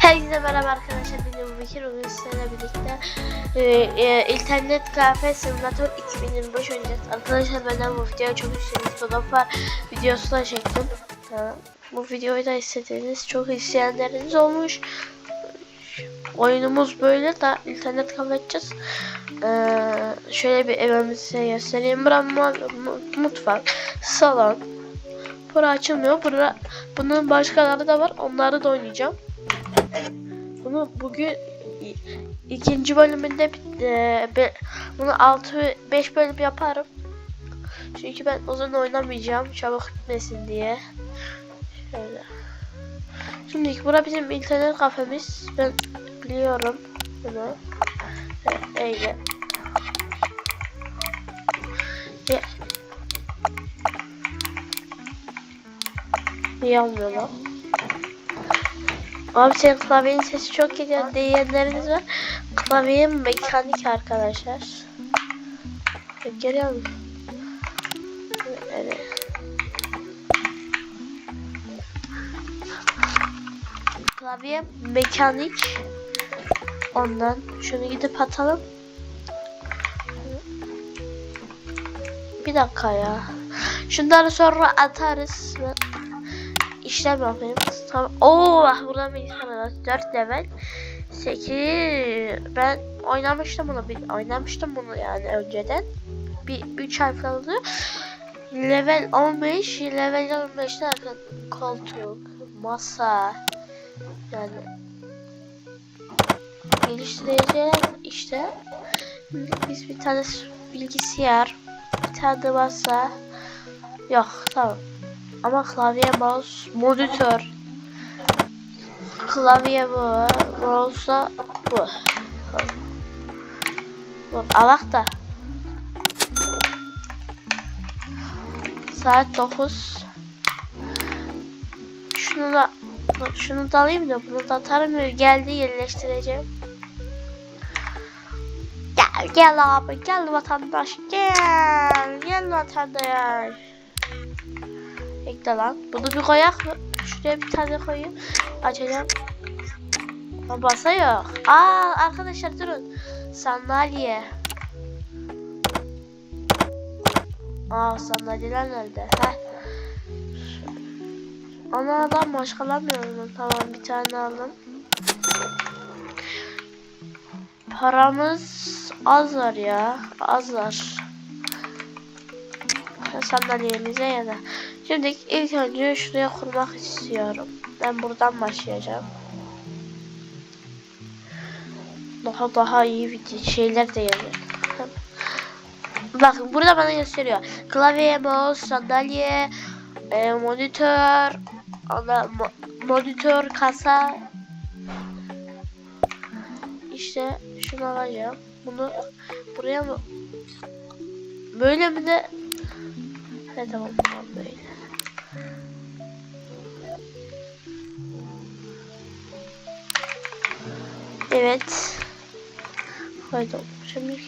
Herkese merhaba arkadaşlar. Benim Bekir bugün sizlerle birlikte e, e, internet kafe simülatör 2025 oynayacağız. Arkadaşlar benden bu videoyu çok istediğiniz Dodopa videosu da çektim. Ha, bu videoyu da istediğiniz çok isteyenleriniz olmuş. Oyunumuz böyle da internet kafe açacağız. Ee, şöyle bir evimizi göstereyim. Bura mu- mu- mutfak, salon. Bura açılmıyor. Bura, bunun başkaları da var. Onları da oynayacağım. Bunu bugün ikinci bölümünde e, bunu 6 5 bölüm yaparım. Çünkü ben uzun oynamayacağım çabuk bitmesin diye. Şöyle. Şimdi bura bizim internet kafemiz. Ben biliyorum bunu. Öyle. Ya. Niye olmuyor lan? Abi senin klavyenin sesi çok geliyor diyenleriniz var. Klavyem mekanik arkadaşlar. Görüyor musun? Evet. Klavye mekanik. Ondan şunu gidip atalım. Bir dakika ya. Şunları sonra atarız. Ben işlem yapayım. Tamam. Oo, ah, burada bir var. 4 level. 8 ben oynamıştım bunu. Bir, oynamıştım bunu yani önceden. Bir 3 ay falan oluyor. Level 15, level 15'te arka koltuk, masa yani geliştiriciler işte biz bir tane bilgisayar, bir tane masa yok tamam ama klavye, mouse, monitör. Klavye bu, mouse bu. Bu alak da. Saat 9. Şunu da şunu da alayım da bunu da atarım geldi yerleştireceğim. Gel gel abi gel vatandaş gel gel vatandaş. Bekle lan. Bunu bir koyak mı? Şuraya bir tane koyayım. Açacağım. Ama basa yok. Aa arkadaşlar durun. Sandalye. Aa sandalyeler nerede? Heh. Ana adam başkalamıyorum. Tamam bir tane aldım. Paramız az var ya. Az var. Sandalyemize ya da. Şimdi ilk önce şuraya kurmak istiyorum. Ben buradan başlayacağım. Daha daha iyi video şeyler de gelir. Bakın burada bana gösteriyor. Klavye, mouse, sandalye, e, monitör, ana, mo- monitör, kasa. İşte şunu alacağım. Bunu buraya mı? Böyle mi de? He tamam tamam böyle. Evet. Koydum. Şimdi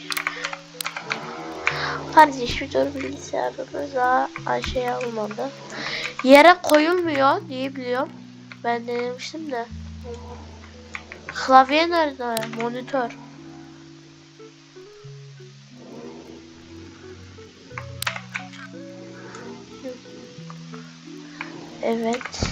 kardeş bir dur bilgisayarımız daha şey almadı. Yere koyulmuyor diye biliyorum. Ben denemiştim de. Klavye nerede? Monitör. Evet.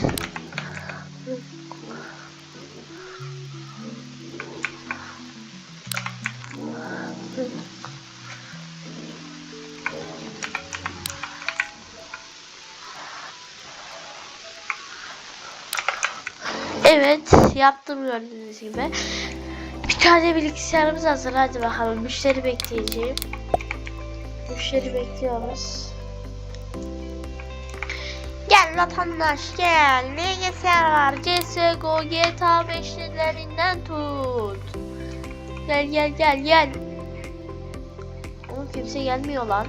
Evet yaptım gördüğünüz gibi. Bir tane bilgisayarımız hazır hadi bakalım müşteri bekleyeceğim. Müşteri bekliyoruz. Gel vatandaş gel. Bilgisayar var. CSGO, GTA 5'lerinden tut. Gel gel gel gel. Oğlum kimse gelmiyor lan.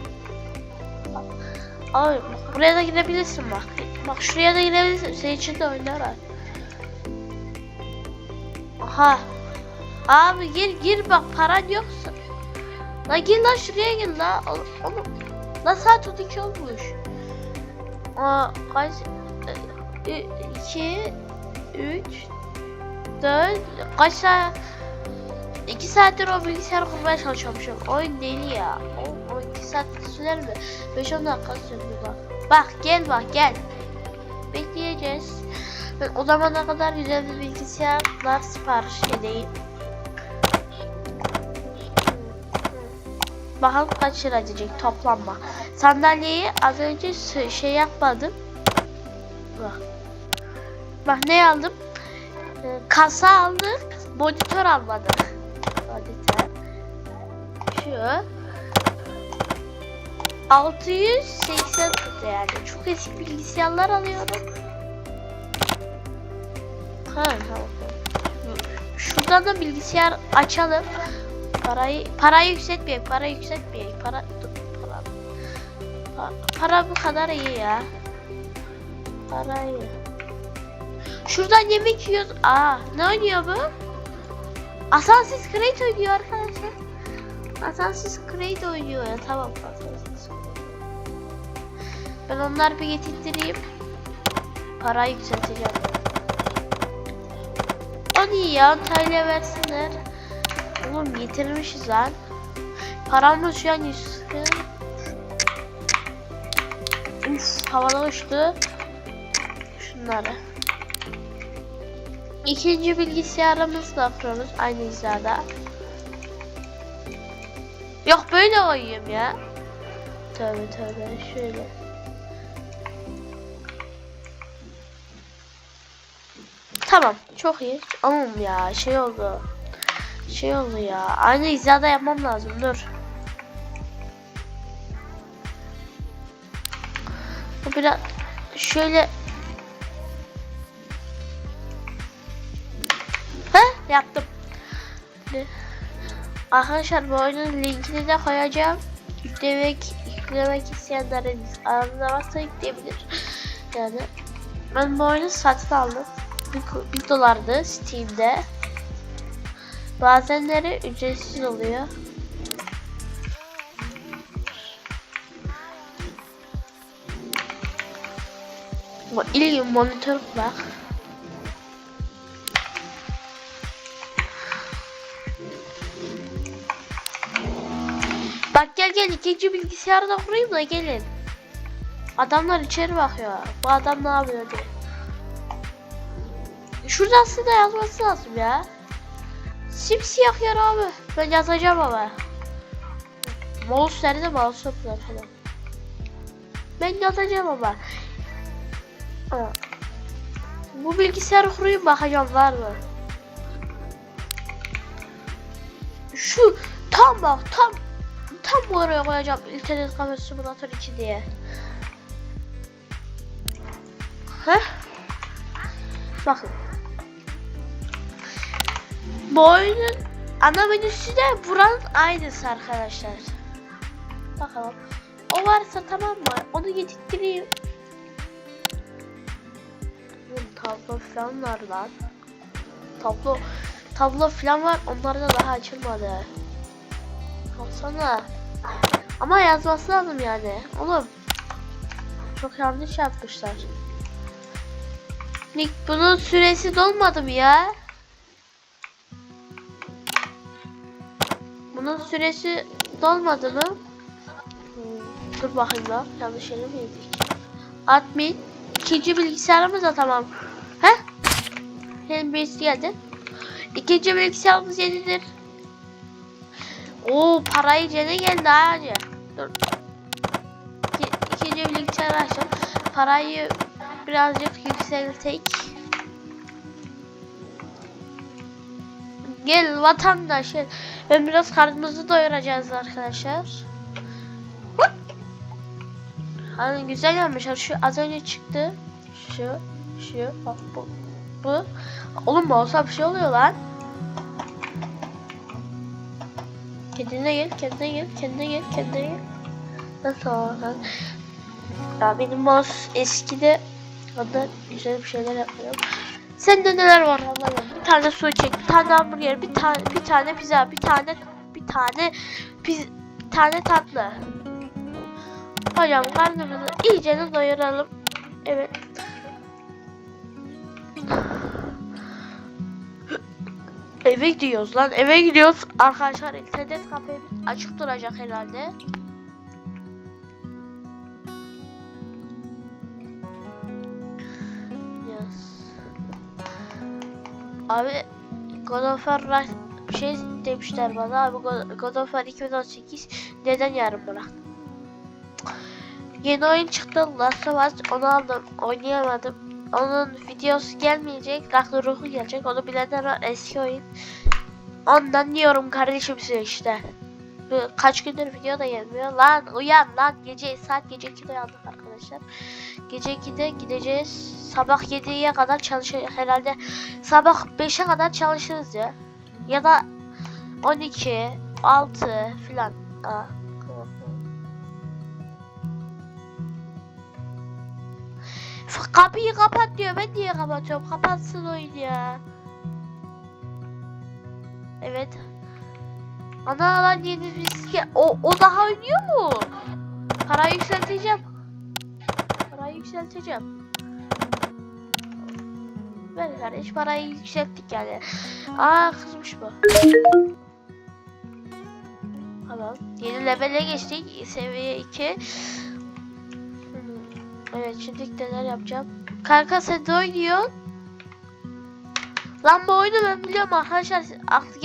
Abi buraya da girebilirsin bak. Bak şuraya da girebilirsin. Senin için de oyunlar var. Aha. Abi gir gir bak paran yoksa. La gir lan şuraya gir la. Oğlum. La saat 12 olmuş. Aa kaç? 2 3 dört, kaç saat? İki saattir o bilgisayarı kurmaya çalışıyormuşum. Oyun deli ya. O, o iki saat sürer mi? 5-10 dakika sürdü bak. Bak gel bak gel. Bekleyeceğiz. Ben o zamana kadar güzel bir bilgisayarlar sipariş edeyim. Bakalım kaç lira. Sandalyeyi az önce şey yapmadım. Bak. Bak ne aldım? Ee, kasa aldık. Monitör almadık. Monitör. Şu. 680 tuttu yani. Çok eski bilgisayarlar alıyorum. Ha tamam. Şuradan da bilgisayar açalım. Parayı parayı yükseltmeyelim. Para yükseltmeyelim. Para dur, para. Pa- Para bu kadar iyi ya. Para iyi. Şuradan yemek yiyoruz. Aa, ne oynuyor bu? Assassin's Creed oynuyor arkadaşlar. Assassin's Creed oynuyor ya. Tamam Assassin's. Ben onları bir getirtireyim. Parayı yükselteceğim. O iyi ya. Antalya versinler. Oğlum getirmişiz lan. Paramız şu an 100. Üf, havada uçtu. Şunları. İkinci bilgisayarımızla kurarız aynı hizada. Yok böyle koyayım ya. Tövbe tövbe şöyle. Tamam çok iyi. Oğlum ya şey oldu. Şey oldu ya. Aynı hizada yapmam lazım dur. Bu biraz şöyle He yaptım. Arkadaşlar bu oyunun linkini de koyacağım. Yüklemek, yüklemek isteyenlerin aranızda varsa yükleyebilir. Yani ben bu oyunu satın aldım. 1 dolardı Steam'de. Bazenleri ücretsiz oluyor. Bu ilgi monitör bak. Bak gel gel ikinci bilgisayarı da kurayım da gelin. Adamlar içeri bakıyor. Bu adam ne yapıyor diye. Şurada aslında yazması lazım ya. Simsiyah yer abi. Ben yazacağım ama. Mouse nerede mouse yoklar falan. Ben yazacağım ama. Bu bilgisayarı kurayım bakacağım var mı? Şu tam bak tam tam oraya koyacağım internet kafe simülatör 2 diye. Heh. Bakın. Bu oyunun ana menüsü de buranın aynısı arkadaşlar. Bakalım. O varsa tamam mı? Onu getirttireyim. Tablo falan var lan. Tablo tablo falan var. Onlar da daha açılmadı. Baksana. Ama yazması lazım yani. Oğlum. Çok yanlış yapmışlar. Nick bunun süresi dolmadı mı ya? Bunun süresi dolmadı mı? Hmm, Dur bakayım lan. Yanlış yere mi yedik? Admin. ikinci bilgisayarımız da tamam. He? Benim birisi geldi. İkinci bilgisayarımız yenidir. Oo parayı cene geldi ağacı. Dur. İki, ikinci bilgisayarı açalım. Parayı birazcık yükseltek. Gel vatandaş. Ben biraz karnımızı doyuracağız arkadaşlar. Hani güzel yapmışlar. Şu az önce çıktı. Şu, şu, bak bu, bu. Oğlum bu olsa bir şey oluyor lan. Kendine gel, kendine gel, kendine gel, kendine gel. Nasıl oldu? Ya benim mouse eskide Ondan güzel bir şeyler yapıyorum. Sende neler var Allah'ım? Bir tane su çek, bir tane hamburger, bir tane bir tane pizza, bir tane bir tane piz, bir tane tatlı. Hocam karnımızı iyice doyuralım. Evet. Eve gidiyoruz lan eve gidiyoruz. Arkadaşlar internet kafemiz açık duracak herhalde. Abi God of War bir şey demişler bana abi God of War 2018 neden yarım bıraktın? Yeni oyun çıktı Last of Us onu aldım oynayamadım. Onun videosu gelmeyecek Ragnarok'u gelecek onu bilenler var eski oyun. Ondan diyorum kardeşim size işte. Kaç gündür video da gelmiyor. Lan uyan lan gece saat gece 2'de uyandık arkadaşlar. Gece 2'de gideceğiz. Sabah 7'ye kadar çalışır herhalde. Sabah 5'e kadar çalışırız ya. Ya da 12, 6 filan. Kapıyı kapat diyor. Ben niye kapatıyorum? Kapatsın oyun ya. Evet. Ana lan yeni riske. O, o daha oynuyor mu? Parayı yükselteceğim. Yükselteceğim. Ver kardeş parayı yükselttik yani. Aa kızmış bu. Tamam. Yeni levele geçtik. Seviye 2. Evet şimdi neler yapacağım. Kanka sen de oynuyorsun. Lan bu oyunu ben biliyorum arkadaşlar. Aklı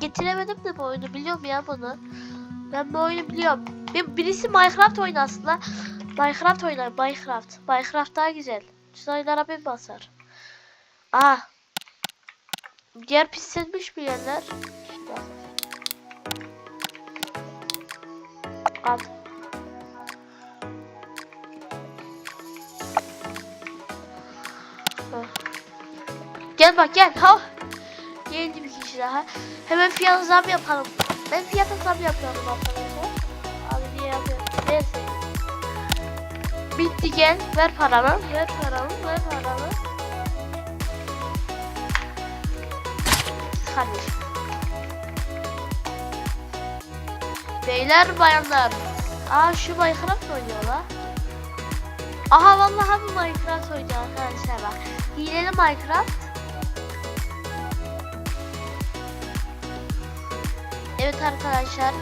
getiremedim de bu oyunu biliyorum ya bunu. Ben bu oyunu biliyorum. Bir, birisi Minecraft oynar aslında. Minecraft oynar Minecraft. Minecraft daha güzel. Sayılara bir basar. Aa. Diğer pislenmiş mi yerler? Al. Gel bak gel. Ha. Geldi bir kişi daha. Hemen fiyat zam yapalım. Ben fiyata zam yapıyorum arkadaşlar. Bitti gel. Ver paramı. Ver paramı. Ver paramı. Kardeşim. Beyler bayanlar. Aa şu Minecraft oynuyor la. Aha vallahi bu Minecraft oynuyor arkadaşlar bak. Hileli Minecraft. Evet arkadaşlar.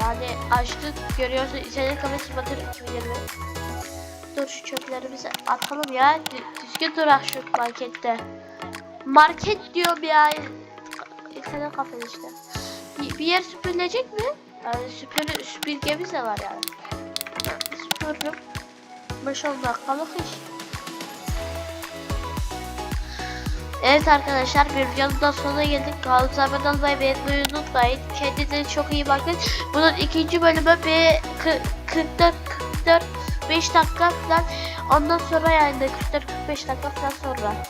Yani açtık görüyorsunuz internet kafesi batır 2020. Dur şu çöplerimizi atalım ya. Dü- Düzgün durak şu markette. Market diyorum ya. İnternet kafesi işte. Bir, bir yer süpürülecek mi? Yani süpür, süpürgemiz de var yani. Süpürdüm. 5-10 dakikalık iş. Evet arkadaşlar bir videonun da sonuna geldik. Kanalımıza abone olmayı beğenmeyi unutmayın. Kendinize çok iyi bakın. Bunun ikinci bölümü bir 44 44 5 dakika falan. Ondan sonra yani 44 45 dakika falan sonra.